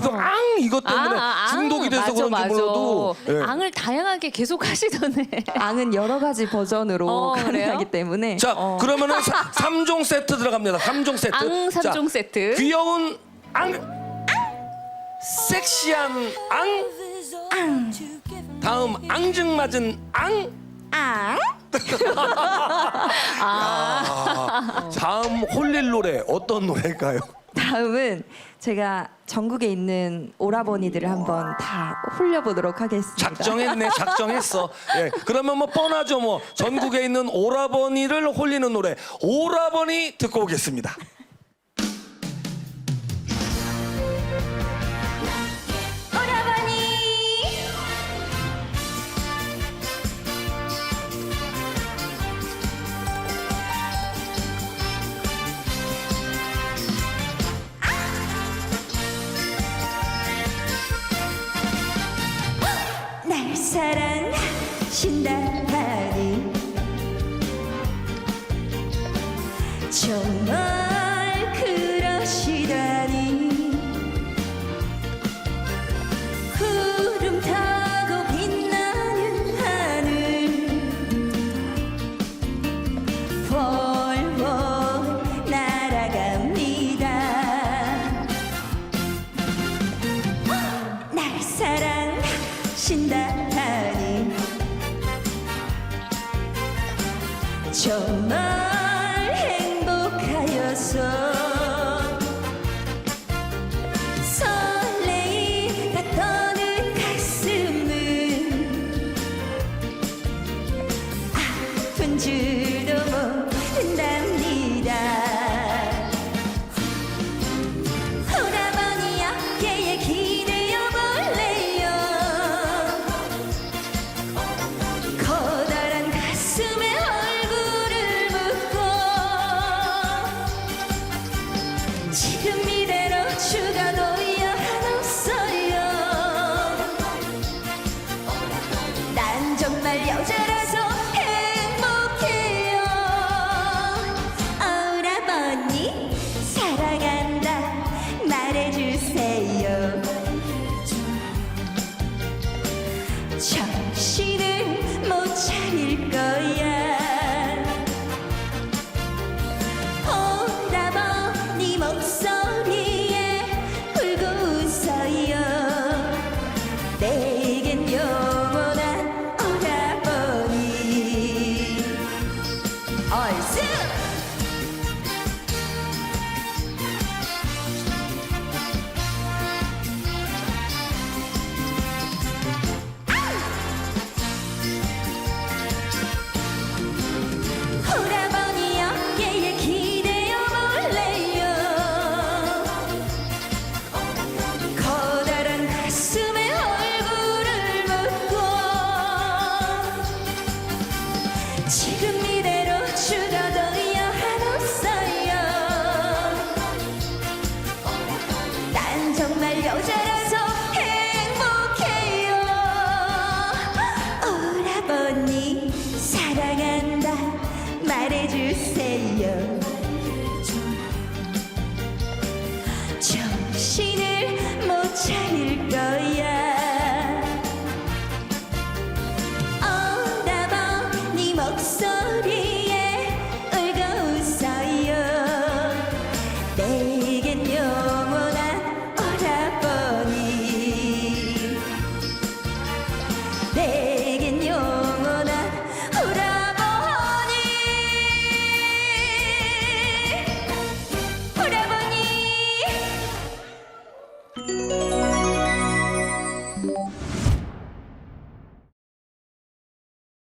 계속 앙 이것 때문에 앙. 중독이 돼서 맞아, 그런지 맞아. 몰라도 예. 앙을 다양하게 계속 하시던데. 앙은 여러 가지 버전으로 어, 가능하기 그래요? 때문에 자 어. 그러면은 삼종종 세트 들어갑니다. 삼종 세트. 앙 자, 3종 세트. 귀여운 앙 섹시한 앙 다음 앙증맞은 앙앙 아, 다음 홀릴 노래 어떤 노래일까요? 다음은 제가 전국에 있는 오라버니들을 한번 다 홀려보도록 하겠습니다. 작정했네 작정했어. 예 그러면 뭐 뻔하죠 뭐. 전국에 있는 오라버니를 홀리는 노래 오라버니 듣고 오겠습니다 사랑하신다니 정말 그러시다니. 구름 타고 빛나는 하늘 훨훨 날아갑니다. 날 사랑하신다 행 지금 이대로 죽어도야 한없어요. 난 정말 여자라 내겐요.